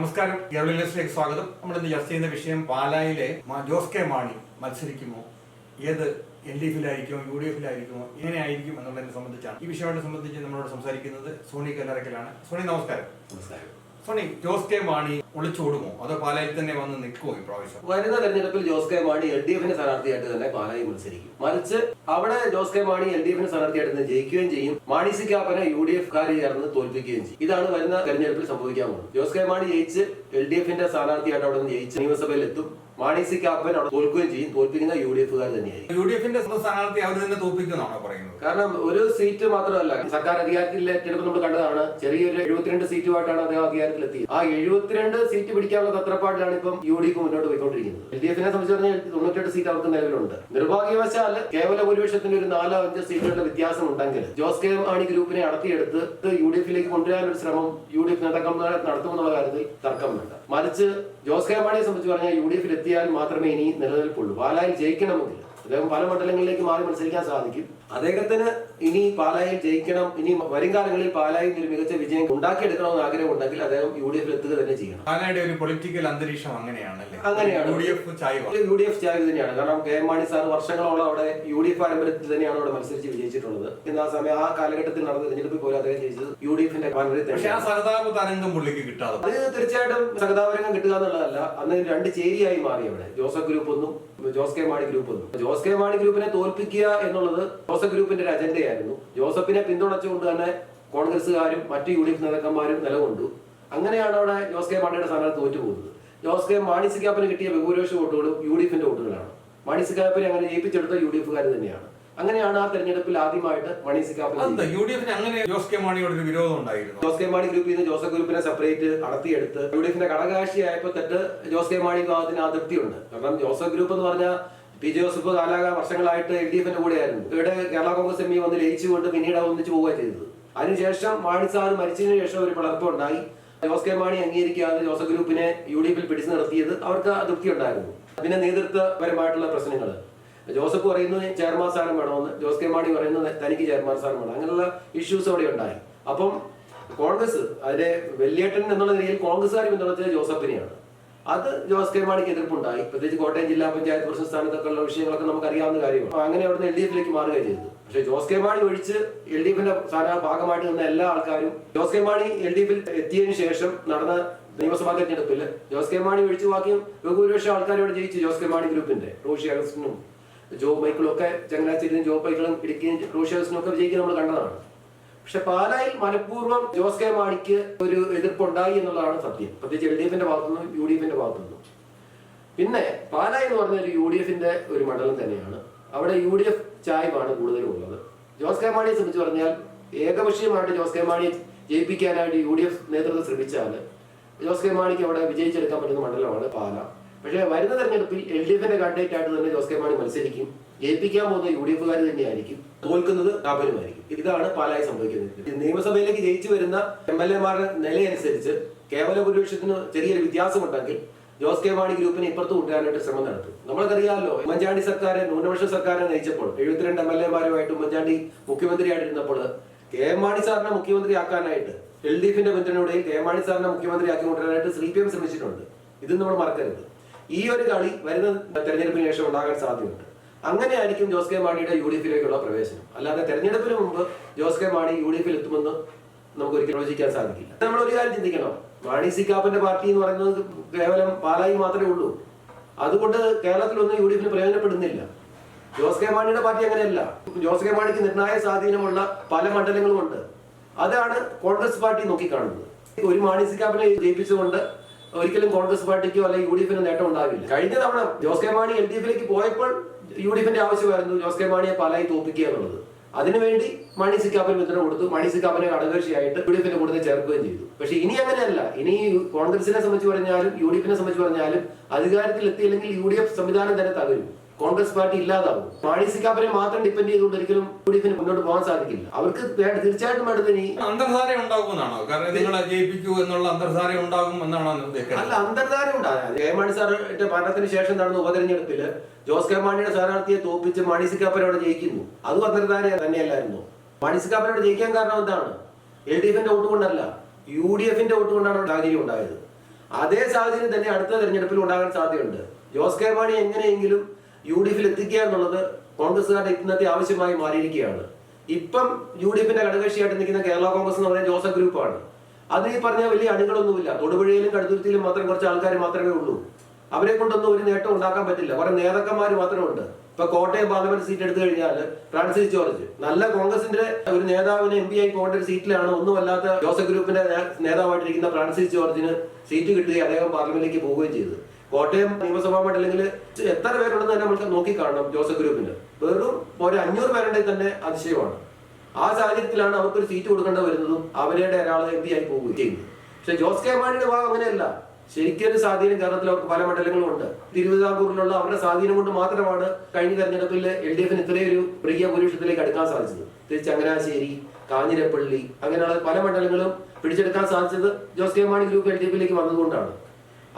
നമസ്കാരം. കേരള സ്വാഗതം. നമ്മൾ ഇന്ന് ചർച്ച ചെയ്യുന്ന വിഷയം പാലായിലെ ജോസ് കെ മാണി മത്സരിക്കുമോ? ഏത് എൽ ഡി എഫിലായിരിക്കുമോ? യു ഡി എഫിലായിരിക്കുമോ? എങ്ങനെയായിരിക്കും എന്നുള്ളതിനെ സംബന്ധിച്ചാണ് ഈ വിഷയമായിട്ട് സംബന്ധിച്ച് നമ്മളോട് സംസാരിക്കുന്നത് സോണി കല്ലറക്കലാണ്. സോണി നമസ്കാരം. നമസ്കാരം. സോണി ജോസ് കെ മാണി ഒളിച്ചോടുമോ അതോ പാലായിൽ തന്നെ വന്ന് നിൽക്കുമോ ഇപ്രാവശ്യം വരുന്ന തെരഞ്ഞെടുപ്പിൽ Jose K Mani L D എഫിന്റെ സ്ഥാനാർത്ഥിയായിട്ട് തന്നെ പാലായി മത്സരിക്കും. മറിച്ച് അവിടെ Jose K Mani L D എഫിന്റെ സ്ഥാനാർത്ഥിയായിട്ട് തന്നെ ജയിക്കുകയും ചെയ്യും. മാണി സി കാപ്പനെ യു ഡി എഫ് കാര് ചേർന്ന് തോൽപ്പിക്കുകയും ചെയ്യും. ഇതാണ് വരുന്ന തെരഞ്ഞെടുപ്പിൽ സംഭവിക്കാൻ പോകുന്നത്. ജോസ് കെ മാണി ജയിച്ച് എൽ ഡി എഫിന്റെ സ്ഥാനാർത്ഥിയായിട്ട് അവിടെ നിന്ന് ജയിച്ച് നിയമസഭയിൽ എത്തും. മാണി സി കാപ്പൻ അവിടെ തോൽക്കുകയും ചെയ്യും. തോൽപ്പിക്കുന്ന യു ഡി എഫുകാർ തന്നെയായിരിക്കും. യു ഡി എഫിന്റെ സ്ഥാനാർത്ഥി അവർ തന്നെ തോൽപ്പിക്കുന്നതാണോ പറയുന്നത്. കാരണം ഒരു സീറ്റ് മാത്രമല്ല സർക്കാർ അധികാരത്തിൽ ഏറ്റെടുപ്പ് നമ്മൾ കണ്ടതാണ്. ചെറിയൊരു എഴുപത്തിരണ്ട് സീറ്റുമായിട്ടാണ് അദ്ദേഹം അധികാരത്തിൽ അധികാരത്തിലെത്തിയത് ആ എഴുപത്തിരണ്ട് സീറ്റ് പിടിക്കാനുള്ള തത്രപ്പാടിലാണ് ഇപ്പം യു ഡി എഫ് മുന്നോട്ട് പോയിക്കൊണ്ടിരിക്കുന്നത്. എൽ ഡി എഫിനെ സംബന്ധിച്ച് പറഞ്ഞാൽ തൊണ്ണൂറ്റെട്ട് സീറ്റ് അവർക്ക് നിലവിലുണ്ട്. നിർഭാഗ്യവശാൽ കേവല ഭൂരിപക്ഷത്തിന് ഒരു നാലോ അഞ്ചോ സീറ്റുകളുടെ വ്യത്യാസം ഉണ്ടെങ്കിൽ ജോസ് കെ മാണി ഗ്രൂപ്പിനെ അടത്തിയെടുത്ത് യു ഡി എഫിലേക്ക് കൊണ്ടുവരാനൊരു ശ്രമം യു ഡി എഫ് നേതാക്കന്മാരെ നടത്തുമെന്നുള്ള കാര്യത്തിൽ തർക്കമുണ്ട് മറിച്ച് ജോസ് കെ മാണിയെ സംബന്ധിച്ച് പറഞ്ഞാൽ യു ഡി എഫിൽ എത്തിയാൽ മാത്രമേ ഇനി നിലനിൽപ്പുള്ളൂ. പാലായിൽ ജയിക്കണമെങ്കിൽ അദ്ദേഹം പല മണ്ഡലങ്ങളിലേക്ക് മാറി മത്സരിക്കാൻ സാധിക്കും. അദ്ദേഹത്തിന് ഇനി പാലായിൽ ജയിക്കണം ഇനി വരും കാലങ്ങളിൽ പാലായിൽ ഒരു മികച്ച വിജയം ഉണ്ടാക്കിയെടുക്കണമെന്ന് ആഗ്രഹം ഉണ്ടെങ്കിൽ അദ്ദേഹം യു ഡി എഫിൽ എത്തുക തന്നെ ചെയ്യണം. പാലായുടെ ഒരു പൊളിറ്റിക്കൽ അന്തരീക്ഷം അങ്ങനെയാണല്ലേ അങ്ങനെയാണ്. യു ഡി എഫ് ചായ്വ. യു ഡി എഫ് ചായ തന്നെയാണ്. കാരണം കെ എം മാണി സാർ വർഷങ്ങളോളം അവിടെ യു ഡി എഫ് പാരമ്പര്യത്തിൽ തന്നെയാണ് അവിടെ മത്സരിച്ച് വിജയിച്ചിട്ടുള്ളത്. ഇന്ന് ആ സമയം ആ കാലഘട്ടത്തിൽ നടന്ന തെരഞ്ഞെടുപ്പിൽ പോലും അദ്ദേഹം ജയിച്ചത് യു ഡി എഫിന്റെ പാരമ്പര്യത്തിൽ പക്ഷെ ആ സഹതാപ തരംഗം പുള്ളിക്ക് കിട്ടാതെ. അത് തീർച്ചയായിട്ടും സഹതാപരംഗം കിട്ടുക എന്നുള്ളതല്ല. അന്ന് രണ്ട് ചേരിയായി മാറി അവിടെ. ജോസഫ് ഗ്രൂപ്പ് ഒന്നും ജോസ് കെ മാണി ഗ്രൂപ്പ് എന്ന് ജോസ് കെ മാണി ഗ്രൂപ്പിനെ തോൽപ്പിക്കുക എന്നുള്ളത് ജോസഫ് ഗ്രൂപ്പിന്റെ ഒരു അജണ്ടയായിരുന്നു. ജോസഫിനെ പിന്തുണച്ചുകൊണ്ട് തന്നെ കോൺഗ്രസ്സുകാരും മറ്റു യു ഡി എഫ് നേതാക്കന്മാരും നിലകൊണ്ടു. അങ്ങനെയാണ് അവിടെ ജോസ് കെ മാണിയുടെ സ്ഥാനത്ത് തോറ്റുപോകുന്നത്. ജോസ് കെ മാണി സിക്കാപ്പിന് കിട്ടിയ ബഹുഭൂരിപക്ഷ വോട്ടുകളും യു ഡി എഫിന്റെ വോട്ടുകളാണ്. മാണി സിക്കാപ്പിനെ അങ്ങനെ ജയിപ്പിച്ചെടുത്ത യു ഡി എഫുകാർ തന്നെയാണ്. അങ്ങനെയാണ് ആ തെരഞ്ഞെടുപ്പിൽ ആദ്യമായിട്ട് മണി സിക്കാപ്പിനെ അതെന്താ? യു ഡി എഫിന് അങ്ങനെ ജോസ് കെ മാണിയോട് ഒരു വിരോധം ഉണ്ടായിരുന്നു? ജോസ് കെ മാണി ഗ്രൂപ്പിൽ നിന്ന് ജോസഫ് ഗ്രൂപ്പിനെ സെപ്പറേറ്റ് അടത്തിയെടുത്ത് യു ഡി എഫിന്റെ കടകാശിയായപ്പോ തെറ്റ് ജോസ് കെ മാണി വിഭാഗത്തിന് അതൃപ്തിയുണ്ട്. കാരണം ജോസഫ് ഗ്രൂപ്പ് എന്ന് പറഞ്ഞാൽ പി ജോസഫ് കാലാക വർഷങ്ങളായിട്ട് എൽ ഡി എഫിന്റെ കൂടെയായിരുന്നു. ഇവിടെ കേരള കോൺഗ്രസ് എം വന്ന് ലയിച്ചുകൊണ്ട് പിന്നീട് ഒന്നിച്ച് പോവുക ചെയ്തത്. അതിനുശേഷം മാണി സാർ മരിച്ചതിന് ശേഷം ഒരു പിളർപ്പുണ്ടായി. ജോസ് കെ മാണി അംഗീകരിക്കാതെ ജോസഫ് ഗ്രൂപ്പിനെ യു ഡി എഫിൽ പിടിച്ചു നിർത്തിയത് അവർക്ക് അതൃപ്തി ഉണ്ടായിരുന്നു പിന്നെ നേതൃത്വപരമായിട്ടുള്ള പ്രശ്നങ്ങൾ ജോസഫ് പറയുന്നത് ചെയർമാൻ സ്ഥാനം വേണമെന്ന് ജോസ് കെ മാണി പറയുന്നത് തനിക്ക് ചെയർമാൻ സ്ഥാനം വേണം. അങ്ങനെയുള്ള ഇഷ്യൂസ് അവിടെ ഉണ്ടായി. അപ്പം കോൺഗ്രസ് അതിലെ വെല്ലേട്ടൻ എന്നുള്ള നിലയിൽ കോൺഗ്രസ്സുകാർ പിന്തുണച്ചത് ജോസഫിനെയാണ്. അത് ജോസ് കെ മാണിക്ക് എതിർപ്പുണ്ടായി. പ്രത്യേകിച്ച് കോട്ടയം ജില്ലാ പഞ്ചായത്ത് പ്രസിഡന്റ് സ്ഥാനത്തൊക്കെ ഉള്ള വിഷയങ്ങളൊക്കെ നമുക്ക് അറിയാവുന്ന കാര്യമാണ്. അങ്ങനെ അവിടുന്ന് എൽ ഡി എഫിലേക്ക് മാറുകയും ചെയ്തു. പക്ഷേ ജോസ് കെ മാണി ഒഴിച്ച് എൽ ഡി എഫിന്റെ സ്ഥാന ഭാഗമായിട്ട് നിന്ന എല്ലാ ആൾക്കാരും Jose K Mani L D എഫിൽ എത്തിയതിനു ശേഷം നടന്ന നിയമസഭാ തെരഞ്ഞെടുപ്പിൽ ജോസ് കെ മാണി ഒഴിച്ചു ബാക്കി ബഹുഭൂരിപക്ഷം ആൾക്കാരോട് ജയിച്ചു. ജോസ് കെ മാണി ഗ്രൂപ്പിന്റെ റോഷി അഗസ്റ്റിനും ജോ ഒക്കെ ചങ്ങനാശ്ശേരിയും ജോ മൈക്കിളും ഇടുക്കിയും ഒക്കെ വിജയിക്കുന്നത് നമ്മൾ കണ്ടതാണ്. പക്ഷെ പാലായിൽ മനഃപൂർവം ജോസ് കെ മാണിക്ക് ഒരു എതിർപ്പുണ്ടായി എന്നുള്ളതാണ് സത്യം. പ്രത്യേകിച്ച് എൽ ഡി എഫിന്റെ ഭാഗത്തുനിന്നും യു ഡി എഫിന്റെ ഭാഗത്തുനിന്നും. പിന്നെ പാലായി എന്ന് പറഞ്ഞ ഒരു യു ഡി എഫിന്റെ ഒരു മണ്ഡലം തന്നെയാണ്. അവിടെ യു ഡി എഫ് ചായ്വാണ് കൂടുതലും ഉള്ളത്. ജോസ് കെ മാണിയെ സംബന്ധിച്ച് പറഞ്ഞാൽ ഏകപക്ഷീയമായിട്ട് ജോസ് കെ മാണിയെ ജയിപ്പിക്കാനായിട്ട് യു ഡി എഫ് നേതൃത്വം ശ്രമിച്ചാൽ ജോസ് കെ മാണിക്ക് അവിടെ വിജയിച്ചെടുക്കാൻ പറ്റുന്ന മണ്ഡലമാണ് പാല. പക്ഷേ വരുന്ന തെരഞ്ഞെടുപ്പിൽ എൽ ഡി എഫിന്റെ കാൻഡിഡേറ്റ് ആയിട്ട് തന്നെ ജോസ് കെ മാണി മത്സരിക്കും. ജയിപ്പിക്കാൻ പോകുന്ന യു ഡി എഫുകാർ തന്നെയായിരിക്കും. തോൽക്കുന്നത് കാപ്പനുമായിരിക്കും ഇതാണ് പാലായി സംഭവിക്കുന്നത്. നിയമസഭയിലേക്ക് ജയിച്ചു വരുന്ന എം എൽ എമാരുടെ നിലയനുസരിച്ച് കേവല ഭൂരിപക്ഷത്തിന് ചെറിയൊരു വ്യത്യാസമുണ്ടെങ്കിൽ ജോസ് കെ മാണി ഗ്രൂപ്പിനെ ഇപ്പുറത്ത് കൊണ്ടുവരാനായിട്ട് ശ്രമം നടത്തും. നമ്മൾക്കറിയാമല്ലോ ഉമ്മൻചാണ്ടി സർക്കാർ ന്യൂനപക്ഷ സർക്കാരെ നയിച്ചപ്പോൾ എഴുപത്തിരണ്ട് എം എൽ എമാരുമായിട്ട് ഉമ്മൻചാണ്ടി മുഖ്യമന്ത്രിയായിട്ടിരുന്നപ്പോൾ കെ എം മാണി സാറിനെ മുഖ്യമന്ത്രിയാക്കാനായിട്ട് എൽ ഡി എഫിന്റെ പിന്തുണയോടെയും കെ എം മാണി സാറിനെ മുഖ്യമന്ത്രിയാക്കി കൊണ്ടുവരാനായിട്ട് സി പി എം ശ്രമിച്ചിട്ടുണ്ട്. ഇത് നമ്മൾ മറക്കരുത്. ഈ ഒരു കളി വരുന്ന തെരഞ്ഞെടുപ്പിന് ശേഷം ഉണ്ടാകാൻ സാധ്യതയുണ്ട്. അങ്ങനെയായിരിക്കും ജോസ് കെ മാണിയുടെ യു ഡി എഫിലേക്കുള്ള പ്രവേശനം. അല്ലാതെ തെരഞ്ഞെടുപ്പിന് മുമ്പ് Jose K Mani U D എഫിൽ എത്തുമെന്ന് നമുക്ക് ഒരിക്കലും പ്രവചിക്കാൻ സാധിക്കില്ല. നമ്മൾ ഒരു കാര്യം ചിന്തിക്കണം. മാണി സി കാപ്പന്റെ പാർട്ടി എന്ന് പറയുന്നത് കേവലം പാലായി മാത്രമേ ഉള്ളൂ. അതുകൊണ്ട് കേരളത്തിലൊന്നും യു ഡി എഫിന് പ്രയോജനപ്പെടുന്നില്ല. ജോസ് കെ മാണിയുടെ പാർട്ടി അങ്ങനെയല്ല. ജോസ് കെ മാണിക്ക് നിർണായ സ്വാധീനമുള്ള പല മണ്ഡലങ്ങളുമുണ്ട്. അതാണ് കോൺഗ്രസ് പാർട്ടി നോക്കിക്കാണുന്നത്. ഒരു മാണി സി കാപ്പിനെ ജയിപ്പിച്ചുകൊണ്ട് ഒരിക്കലും കോൺഗ്രസ് പാർട്ടിക്കോ അല്ലെങ്കിൽ യു ഡി എഫിന് നേട്ടം ഉണ്ടാവില്ല. കഴിഞ്ഞ തവണ Jose K Mani L D എഫിലേക്ക് പോയപ്പോൾ യു ഡി എഫിന്റെ ആവശ്യമായിരുന്നു ജോസ് കെ മാണിയെ പാലായി തോപ്പിക്കുക എന്നുള്ളത്. അതിനുവേണ്ടി മണി സി കാപ്പന് പിന്തുണ കൊടുത്തു. മണി സി കാപ്പനെ ഘടകകക്ഷിയായിട്ട് യു ഡി എഫിന്റെ കൂടുതൽ ചേർക്കുകയും ചെയ്തു. പക്ഷെ ഇനി അങ്ങനെയല്ല. ഇനി കോൺഗ്രസിനെ സംബന്ധിച്ച് പറഞ്ഞാലും യു ഡി എഫിനെ സംബന്ധിച്ച് പറഞ്ഞാലും അധികാരത്തിൽ എത്തിയില്ലെങ്കിൽ യു ഡി എഫ് സംവിധാനം തന്നെ തകരും. കോൺഗ്രസ് പാർട്ടി ഇല്ലാതാവും. മാണി സി കാപ്പനെ മാത്രം ഡിപ്പെൻഡ് ചെയ്തുകൊണ്ട് ഒരിക്കലും യു ഡി എഫിന് മുന്നോട്ട് പോകാൻ സാധിക്കില്ല. അവർക്ക് തീർച്ചയായിട്ടും വേണ്ടത് ഇനി അന്തർധാര ഉണ്ടാകുമെന്നാണോ കാരണം നിങ്ങളെ ജയിപ്പിക്കൂ എന്നുള്ള അന്തർധാര ഉണ്ടാകും എന്നാണോ അല്ല അന്തർധാര ഉണ്ടാകാം കെ. മാണി സാറിന്റെ ഭരണത്തിന് ശേഷം നടന്ന ഉപതെരഞ്ഞെടുപ്പിൽ ജോസ് കെ. മാണിയുടെ സ്ഥാനാർത്ഥിയെ തോപ്പിച്ച് മാണി സി കാപ്പൻ അവിടെ ജയിക്കുന്നു. അതും അന്തർധാര തന്നെയല്ലായിരുന്നു. മാണി സി കാപ്പൻ അവിടെ ജയിക്കാൻ കാരണം എന്താണ്? എൽ ഡി എഫിന്റെ വോട്ട് കൊണ്ടല്ല യു ഡി എഫിന്റെ വോട്ട് കൊണ്ടാണ് സാഹചര്യം ഉണ്ടായത്. അതേ സാഹചര്യം തന്നെ അടുത്ത തെരഞ്ഞെടുപ്പിൽ ഉണ്ടാകാൻ സാധ്യതയുണ്ട്. ജോസ് കെ. മാണി എങ്ങനെയെങ്കിലും യു ഡി എഫിൽ എത്തിക്കുക എന്നുള്ളത് കോൺഗ്രസ്സുകാരുടെ ഇന്നത്തെ ആവശ്യമായി മാറിയിരിക്കുകയാണ്. ഇപ്പം യു ഡി എഫിന്റെ ഘടകകക്ഷിയായിട്ട് നിൽക്കുന്ന കേരള കോൺഗ്രസ് എന്ന് പറയുന്ന ജോസഫ് ഗ്രൂപ്പാണ്. അത് ഈ പറഞ്ഞ വലിയ അണികളൊന്നുമില്ല. തൊടുപുഴയിലും കടുത്തുരുത്തിയിലും മാത്രം കുറച്ച് ആൾക്കാർ മാത്രമേ ഉള്ളൂ. അവരെ കൊണ്ടൊന്നും ഒരു നേട്ടം ഉണ്ടാക്കാൻ പറ്റില്ല. കുറെ നേതാക്കന്മാർ മാത്രമേ ഉണ്ട് ഇപ്പൊ കോട്ടയം പാർലമെന്റ് സീറ്റ് എടുത്തു കഴിഞ്ഞാൽ ഫ്രാൻസിസ് ജോർജ്. നല്ല കോൺഗ്രസിന്റെ ഒരു നേതാവിന് എം പി ആയി പോകേണ്ട ഒരു സീറ്റിലാണ്. ഒന്നുമല്ലാത്ത ജോസഫ് ഗ്രൂപ്പിന്റെ നേതാവായിട്ടിരിക്കുന്ന ഫ്രാൻസിസ് ജോർജിന് സീറ്റ് കിട്ടുകയും അദ്ദേഹം പാർലമെന്റിലേക്ക് പോവുകയും ചെയ്തു. കോട്ടയം നിയമസഭാ മണ്ഡലങ്ങളിൽ എത്ര പേരുണ്ടെന്ന് തന്നെ നമുക്ക് നോക്കി കാണണം ജോസഫ് ഗ്രൂപ്പിന്. വെറും ഒരു അഞ്ഞൂറ് പേരുണ്ടെങ്കിൽ തന്നെ അതിശയമാണ്. ആ സാഹചര്യത്തിലാണ് അവർക്കൊരു സീറ്റ് കൊടുക്കേണ്ട വരുന്നതും അവരുടെ ഒരാൾ എം പി ആയി പോവുകയും ചെയ്യുന്നത്. പക്ഷെ ജോസ് കെ മാണിയുടെ ഭാഗം അങ്ങനെയല്ല. ശരിക്കൊരു സ്വാധീനം കേരളത്തിൽ അവർക്ക് പല മണ്ഡലങ്ങളും ഉണ്ട് തിരുവിതാംകൂറിലുള്ള അവരുടെ സ്വാധീനം കൊണ്ട് മാത്രമാണ് കഴിഞ്ഞ തെരഞ്ഞെടുപ്പിൽ എൽ ഡി എഫിന് ഇത്രയും ഒരു പ്രിയ ഭൂരിപക്ഷത്തിലേക്ക് അടുക്കാൻ സാധിച്ചത്. തിരിച്ച് ചങ്ങനാശ്ശേരി കാഞ്ഞിരപ്പള്ളി അങ്ങനെയുള്ള പല മണ്ഡലങ്ങളും പിടിച്ചെടുക്കാൻ സാധിച്ചത് Jose K Mani group L D എഫിലേക്ക് വന്നതുകൊണ്ടാണ്.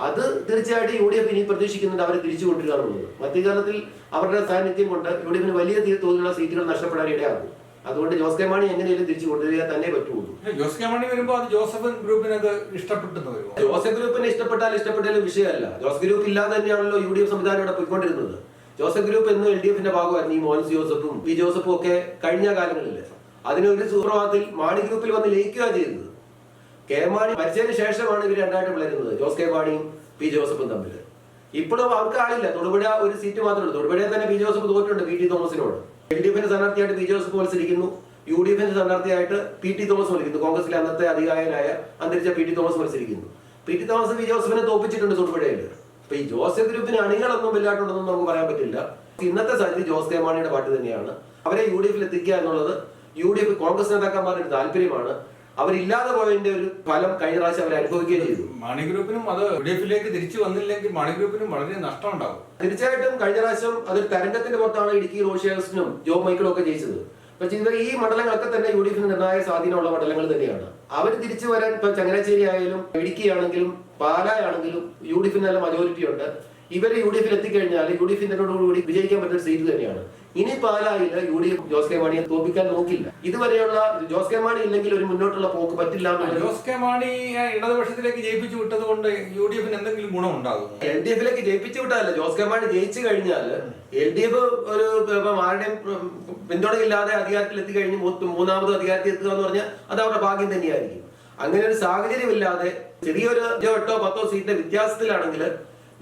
അത് തീർച്ചയായിട്ടും യു ഡി എഫ് ഇനി പ്രതീക്ഷിക്കുന്നുണ്ട് അവരെ തിരിച്ചു കൊണ്ടുവരിക എന്നുള്ളത് മധ്യകാലത്തിൽ അവരുടെ സാന്നിധ്യം കൊണ്ട് യു ഡി എഫിന് വലിയ തോതിലുള്ള സീറ്റുകൾ നഷ്ടപ്പെടാൻ ഇടയാകും. അതുകൊണ്ട് ജോസ് കെ മാണി എങ്ങനെയും തിരിച്ചു കൊണ്ടുവരിക തന്നെ പറ്റുള്ളൂ. ജോസ് കെ മാണി വരുമ്പോൾ അത് ജോസഫ് ഗ്രൂപ്പിന് അത് ഇഷ്ടപ്പെട്ടെന്ന് ജോസഫ് ഗ്രൂപ്പിന് ഇഷ്ടപ്പെട്ടാൽ ഇഷ്ടപ്പെട്ടാലും വിഷയമല്ല. ജോസഫ് ഗ്രൂപ്പ് ഇല്ലാതെ തന്നെയാണല്ലോ യു ഡി എഫ് സംവിധാനം ഇവിടെ പോയിക്കൊണ്ടിരുന്നത്. ജോസഫ് ഗ്രൂപ്പ് എന്നും എൽ ഡി എഫിന്റെ ഭാഗമായിരുന്നു ഈ മോൻസ് ജോസഫും പി ജോസഫും ഒക്കെ കഴിഞ്ഞ കാലങ്ങളിൽ അതിനൊരു സൂപ്രഭാതത്തിൽ മാണി ഗ്രൂപ്പിൽ വന്ന് ലയിക്കുക ചെയ്തത്. കെ മാണി മരിച്ചതിന് ശേഷമാണ് ഇവർ രണ്ടായിട്ട് വളരുന്നത് ജോസ് കെ മാണിയും പി ജോസഫും തമ്മിൽ ഇപ്പോഴും അവർക്ക് ആളില്ല. തൊടുപുഴ ഒരു സീറ്റ് മാത്രമേ ഉള്ളൂ. തൊടുപുഴയിൽ തന്നെ പി ജോസഫ് തോറ്റുണ്ട് പി ടി തോമസിനോട്. എൽ ഡി എഫിന്റെ സ്ഥാനാർത്ഥിയായിട്ട് പി ജോസഫ് മത്സരിക്കുന്നു യു ഡി എഫിന്റെ സ്ഥാനാർത്ഥിയായിട്ട് പി ടി തോമസ് മത്സരിക്കുന്നു കോൺഗ്രസിലെ അന്നത്തെ അധികാരനായ അന്തരിച്ച പി ടി തോമസ് മത്സരിക്കുന്നു. പി ടി തോമസ് പി ജോസഫിനെ തോപ്പിച്ചിട്ടുണ്ട് തൊടുപുഴയിൽ അപ്പൊ ഈ ജോസഫ് ഗ്രൂപ്പിന് അണികളൊന്നും ഇല്ലാട്ടുണ്ടെന്നും നമുക്ക് പറയാൻ പറ്റില്ല. ഇന്നത്തെ സാഹചര്യം ജോസ് കെ മാണിയുടെ പാട്ട് തന്നെയാണ്. അവരെ യു ഡി എഫിൽ എത്തിക്കുക എന്നുള്ളത് യു ഡി എഫ് കോൺഗ്രസ് നേതാക്കന്മാരുടെ താല്പര്യമാണ്. അവരില്ലാതെ പോയതിന്റെ ഒരു ഫലം കഴിഞ്ഞ പ്രാവശ്യം അവർ അനുഭവിക്കുകയും ചെയ്തു. മണി ഗ്രൂപ്പിനും അത് യു ഡി എഫിലേക്ക് തിരിച്ചു വന്നില്ലെങ്കിൽ മണി ഗ്രൂപ്പിനും വളരെ നഷ്ടം ഉണ്ടാവും തീർച്ചയായിട്ടും കഴിഞ്ഞ പ്രാവശ്യം അതൊരു തരംഗത്തിന്റെ പുറത്താണ് ഇടുക്കി റോഷിയേഴ്സിനും ജോ മൈക്കിളും ഒക്കെ ജയിച്ചത്. പക്ഷേ ഇത് ഈ മണ്ഡലങ്ങളൊക്കെ തന്നെ യു ഡി എഫിന് നിർണായക സ്വാധീനമുള്ള മണ്ഡലങ്ങൾ തന്നെയാണ്. അവർ തിരിച്ചു വരാൻ ഇപ്പൊ ചങ്ങനാശ്ശേരി ആയാലും ഇടുക്കി ആണെങ്കിലും പാലായാണെങ്കിലും യു ഡി എഫിന് നല്ല മജോറിറ്റി ഉണ്ട്. ഇവരെ യു ഡി എഫിൽ എത്തിക്കഴിഞ്ഞാൽ യു ഡി എഫിന്റെ കൂടി വിജയിക്കാൻ പറ്റുന്ന സീറ്റ് തന്നെയാണ്. ഇനി പാലായില്ല U D F Jose K മാണിയെ തോപ്പിക്കാൻ നോക്കില്ല. ഇതുവരെയുള്ള ജോസ് കെ മാണി ഇല്ലെങ്കിൽ ഒരു മുന്നോട്ടുള്ള പോക്ക് പറ്റില്ല ജോസ് കെ മാണി ഇടതുപക്ഷത്തിലേക്ക് ജയിപ്പിച്ചു വിട്ടത് കൊണ്ട് യു ഡി എഫിന് എന്തെങ്കിലും ഗുണം ഉണ്ടാകും എൽ ഡി എഫിലേക്ക് ജയിപ്പിച്ചു വിട്ടാലല്ല ജോസ് കെ മാണി ജയിച്ചു കഴിഞ്ഞാൽ എൽ ഡി എഫ് ഒരു ആരുടെയും പിന്തുണയില്ലാതെ അധികാരത്തിൽ എത്തിക്കഴിഞ്ഞ് മൂന്നാമത് അധികാരത്തിൽ എത്തുക എന്ന് പറഞ്ഞാൽ അത് അവരുടെ ഭാഗ്യം തന്നെയായിരിക്കും. അങ്ങനെ ഒരു സാഹചര്യമില്ലാതെ ചെറിയൊരു അഞ്ചോ എട്ടോ പത്തോ സീറ്റിന്റെ വ്യത്യാസത്തിലാണെങ്കിൽ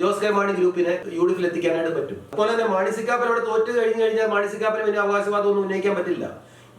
ജോസ് കെ മാണി ഗ്രൂപ്പിനെ യു ഡി എഫിൽ എത്തിക്കാനായിട്ട് പറ്റും. അതുപോലെ തന്നെ മാണിസിക്കാപ്പൻ അവിടെ തോറ്റു കഴിഞ്ഞു കഴിഞ്ഞാൽ മാണിസിക്കാപ്പന് പിന്നെ അവകാശവാദം ഒന്നും ഉന്നയിക്കാൻ പറ്റില്ല.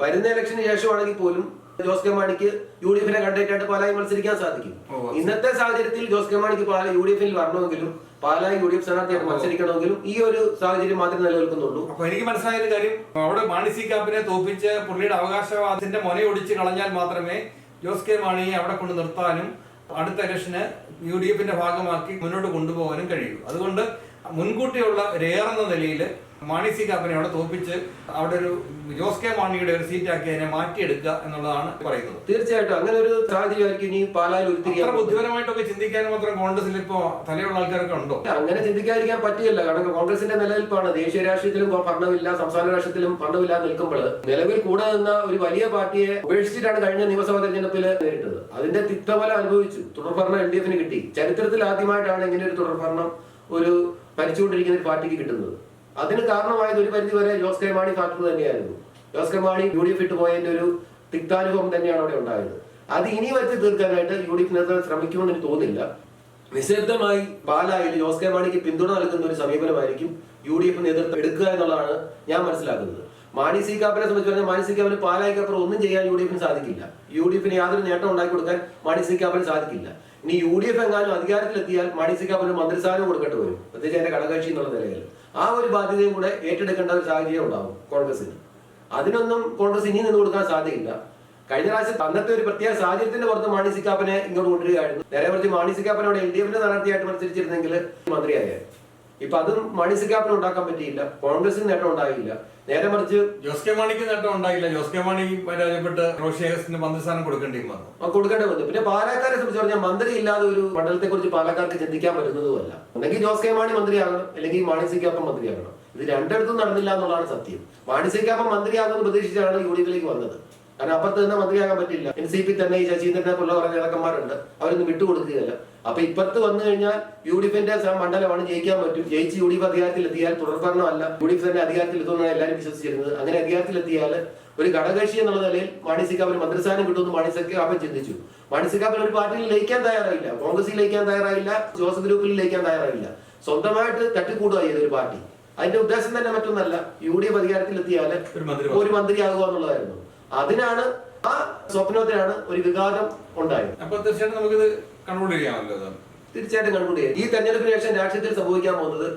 വരുന്ന ഇലക്ഷന് ശേഷമാണെങ്കിൽ പോലും ജോസ് കെ മാണിക്ക് യു ഡി എഫിനെ കണ്ടേറ്റായിട്ട് പാലായി മത്സരിക്കാൻ സാധിക്കും. ഇന്നത്തെ സാഹചര്യത്തിൽ ജോസ് കെ മാണിക്ക് പാല യു ഡി എഫിൽ വരണമെങ്കിലും പാലായി യു ഡി എഫ് സ്ഥാനാർത്ഥിയായിട്ട് മത്സരിക്കണമെങ്കിലും ഈ ഒരു സാഹചര്യം മാത്രമേ നിലനിൽക്കുന്നുള്ളൂ. അപ്പൊ എനിക്ക് മനസ്സിലായ കാര്യം. അവിടെ മാണി സി കാപ്പിനെ തോപ്പിച്ച് പുള്ളിയുടെ അവകാശവാദത്തിന്റെ മൊനയൊടിച്ച് കളഞ്ഞാൽ മാത്രമേ ജോസ് കെ മാണിയെ അവിടെ കൊണ്ട് നിർത്താനും അടുത്ത ഇലക്ഷന് യു ഡി എഫിന്റെ ഭാഗമാക്കി മുന്നോട്ട് കൊണ്ടുപോകാനും കഴിയൂ. അതുകൊണ്ട് മുൻകൂട്ടിയുള്ള രേറെന്ന നിലയിൽ മാണി സി കാപ്പനെ അവിടെ തോപ്പിച്ച് അവിടെ ഒരു ജോസ് കെ മാണിയുടെ ഒരു സീറ്റാക്കി അതിനെ മാറ്റിയെടുക്കുക എന്നുള്ളതാണ് പറയുന്നത്. തീർച്ചയായിട്ടും അങ്ങനെ ഒരു സാഹചര്യമായിരിക്കും ഇനി പാലായിൽ ഉരുത്തിരിക്കുക ബുദ്ധിപരമായിട്ടൊക്കെ ചിന്തിക്കാൻ മാത്രം കോൺഗ്രസിൽ ഇപ്പോ തലയുള്ള ആൾക്കാരൊക്കെ ഉണ്ടോ? അങ്ങനെ ചിന്തിക്കാതിരിക്കാൻ പറ്റില്ല. കാരണം കോൺഗ്രസിന്റെ നിലനിൽപ്പാണ്. ദേശീയ രാഷ്ട്രീയത്തിലും ഭരണമില്ല സംസ്ഥാന രാഷ്ട്രീയത്തിലും ഭരണമില്ലാതെ നിൽക്കുമ്പോൾ നിലവിൽ കൂടെ നിന്ന ഒരു വലിയ പാർട്ടിയെ ഉപേക്ഷിച്ചിട്ടാണ് കഴിഞ്ഞ നിയമസഭാ തെരഞ്ഞെടുപ്പിൽ നേരിട്ടത്. അതിന്റെ തിക്തഫലം അനുഭവിച്ചു. തുടർഭരണം എൽ ഡി എഫിന് കിട്ടി. ചരിത്രത്തിൽ ആദ്യമായിട്ടാണ് ഇങ്ങനെ ഒരു തുടർഭരണം ഒരു ഭരിച്ചുകൊണ്ടിരിക്കുന്ന ഒരു പാർട്ടിക്ക് കിട്ടുന്നത്. അതിന് കാരണമായത് ഒരു പരിധി വരെ ജോസ് കെ മാണി ഫാക്ടർ തന്നെയായിരുന്നു. Jose K Mani U D F ഇട്ട് പോയതിന്റെ ഒരു തിക്താനുഭവം തന്നെയാണ് അവിടെ ഉണ്ടായത്. അത് ഇനി വരുത്തി തീർക്കാനായിട്ട് യു ഡി എഫ് നേതൃത്വം ശ്രമിക്കുമെന്ന് എനിക്ക് തോന്നുന്നില്ല. നിശബ്ദമായി പാലായിൽ ജോസ് കെ മാണിക്ക് പിന്തുണ നൽകുന്ന ഒരു സമീപനമായിരിക്കും യു ഡി എഫ് നേതൃത്വം എടുക്കുക എന്നുള്ളതാണ് ഞാൻ മനസ്സിലാക്കുന്നത്. മാണി സി കാപ്പിനെ സംബന്ധിച്ച് പറഞ്ഞാൽ മാണി സി കാപ്പിന് പാലായിക്കപ്പുറം ഒന്നും ചെയ്യാൻ യു ഡി എഫിന് സാധിക്കില്ല. യു ഡി എഫിന് യാതൊരു നേട്ടം ഉണ്ടാക്കി കൊടുക്കാൻ മാണി സി കാപ്പിന് സാധിക്കില്ല. ഇനി യു ഡി എഫ് എങ്ങാനും അധികാരത്തിലെത്തിയാൽ മാണി സി കാപ്പിന് മന്ത്രിസ്ഥാനം കൊടുക്കേണ്ടി വരും. പ്രത്യേകിച്ച് എന്റെ ഘടകകക്ഷി എന്നുള്ള നിലയിൽ. ആ ഒരു ബാധ്യതയും കൂടെ ഏറ്റെടുക്കേണ്ട ഒരു സാഹചര്യം ഉണ്ടാവും കോൺഗ്രസിന്. അതിനൊന്നും കോൺഗ്രസ് ഇനി നിന്ന് കൊടുക്കാൻ സാധ്യതയില്ല. കഴിഞ്ഞ പ്രാവശ്യം അന്നത്തെ ഒരു പ്രത്യേക സാഹചര്യത്തിന്റെ പുറത്ത് മാണി സിക്കാപ്പനെ ഇങ്ങോട്ട് കൊണ്ടുവരികയായിരുന്നു. നേരെ കുറച്ച് മാണി സിക്കാപ്പനോട് എൽ ഡി എഫിന്റെ സ്ഥാനാർത്ഥിയായിട്ട് മത്സരിച്ചിരുന്നെങ്കിൽ മന്ത്രിയായായിരുന്നു. ഇപ്പൊ അതും മാണി സിക്കാപ്പന് ഉണ്ടാക്കാൻ പറ്റിയില്ല. കോൺഗ്രസിന് നേട്ടം ഉണ്ടായില്ല. നേരെ മറിച്ച് ജോസ് കെ മാണിക്ക് നേട്ടം ഉണ്ടായില്ല. ജോസ് കെ മാണി പരാജയപ്പെട്ട് റോഷേഴ്സിന് മന്ത്രിസ്ഥാനം കൊടുക്കേണ്ടി വന്നു. കൊടുക്കേണ്ടി വന്നു. പിന്നെ പാലക്കാരെ സംബന്ധിച്ച് പറഞ്ഞാൽ മന്ത്രി ഇല്ലാതെ ഒരു മണ്ഡലത്തെ കുറിച്ച് പാലക്കാർക്ക് ചിന്തിക്കാൻ പറ്റുന്നതുമല്ല. ഒന്നെങ്കിൽ ജോസ് കെ മാണി മന്ത്രിയാകണം അല്ലെങ്കിൽ മാണി സിക്കാപ്പൻ മന്ത്രിയാകണം. ഇത് രണ്ടിടത്തും നടന്നില്ല എന്നുള്ളതാണ് സത്യം. മാണി സിക്കാപ്പൻ മന്ത്രിയാകുമെന്ന് പ്രതീക്ഷിച്ചാണ് യു ഡി എഫിലേക്ക് വന്നത്. കാരണം അപ്പുറത്ത് തന്നെ മന്ത്രിയാകാൻ പറ്റില്ല. എൻ സി പി തന്നെ ഈ ശശീന്ദ്രനെ പോലുള്ള കുറെ നേതാക്കന്മാരുണ്ട് അവരൊന്നും വിട്ടുകൊടുക്കുകയല്ല. അപ്പൊ ഇപ്പുറത്ത് വന്നു കഴിഞ്ഞാൽ യു ഡി എഫിന്റെ മണ്ഡലമാണ് ജയിക്കാൻ പറ്റും. ജയിച്ച് യു ഡി എഫ് അധികാരത്തിലെത്തിയാൽ തുടർഭരണമല്ല. യു ഡി എഫ് തന്നെ അധികാരത്തിലെത്തുമെന്നാണ് എല്ലാവരും വിശ്വസിച്ചിരുന്നത്. അങ്ങനെ അധികാരത്തിൽ അധികാരത്തിലെത്തിയാൽ ഒരു ഘടകകക്ഷി എന്നുള്ള നിലയിൽ മാണി സി കാപ്പന് മന്ത്രിസ്ഥാനം കിട്ടുമെന്ന് മാണി ചിന്തിച്ചു. മാണി ഒരു പാർട്ടിയിൽ ലയിക്കാൻ തയ്യാറായില്ല. കോൺഗ്രസിൽ ലയിക്കാൻ തയ്യാറായില്ല. ജോസഫ് ഗ്രൂപ്പിൽ ലയിക്കാൻ തയ്യാറായില്ല. സ്വന്തമായിട്ട് തട്ടിക്കൂടുക ഒരു പാർട്ടി. അതിന്റെ ഉദ്ദേശം തന്നെ മറ്റൊന്നല്ല. യു ഡി എഫ് അധികാരത്തിലെത്തിയാൽ ഒരു മന്ത്രിയാകുക എന്നുള്ളതായിരുന്നു. അതിനാണ് ആ സ്വപ്നത്തിനാണ് ഒരു വികാരം ഉണ്ടായത്. അപ്പൊ തീർച്ചയായിട്ടും നമുക്കിത് കൺക്ലൂഡ് ചെയ്യാമല്ലോ. തീർച്ചയായിട്ടും കൺക്ലൂഡ് ചെയ്യാം. ഈ തെരഞ്ഞെടുപ്പിന് ശേഷം രാഷ്ട്രീയത്തിൽ സംഭവിക്കാൻ പോകുന്നത്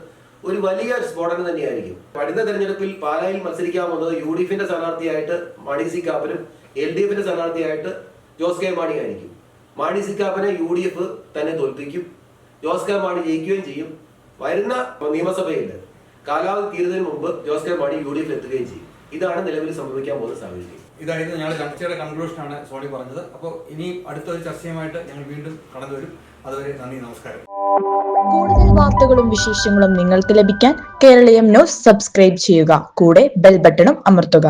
ഒരു വലിയ സ്ഫോടനം തന്നെയായിരിക്കും. അടുത്ത തെരഞ്ഞെടുപ്പിൽ പാലായിൽ മത്സരിക്കാൻ പോകുന്നത് യു ഡി എഫിന്റെ സ്ഥാനാർത്ഥിയായിട്ട് മാണി സി കാപ്പനും എൽ ഡി എഫിന്റെ സ്ഥാനാർത്ഥിയായിട്ട് ജോസ് കെ മാണി ആയിരിക്കും. മാണി സി കാപ്പനെ യു ഡി എഫ് തന്നെ തോൽപ്പിക്കും. ജോസ് കെ മാണി ജയിക്കുകയും ചെയ്യും. വരുന്ന നിയമസഭയിൽ കാലാവധി തീരുന്നതിന് മുമ്പ് Jose K Mani U D എഫിൽ എത്തുകയും ചെയ്യും. ഇതാണ് നിലവിൽ സംഭവിക്കാൻ പോകുന്ന സാഹചര്യം. ഇതായിരുന്നു ഞങ്ങൾ ചർച്ചയുടെ കൺക്ലൂഷൻ ആണ് സോണി പറഞ്ഞത്. അപ്പോൾ ഇനി അടുത്തൊരു ചർച്ചയുമായിട്ട് ഞങ്ങൾ വീണ്ടും കടന്നു വരും. അതുവരെ നന്ദി നമസ്കാരം. കൂടുതൽ വാർത്തകളും വിശേഷങ്ങളും നിങ്ങൾക്ക് ലഭിക്കാൻ കേരളീയം ന്യൂസ് സബ്സ്ക്രൈബ് ചെയ്യുക. കൂടെ ബെൽ ബട്ടണും അമർത്തുക.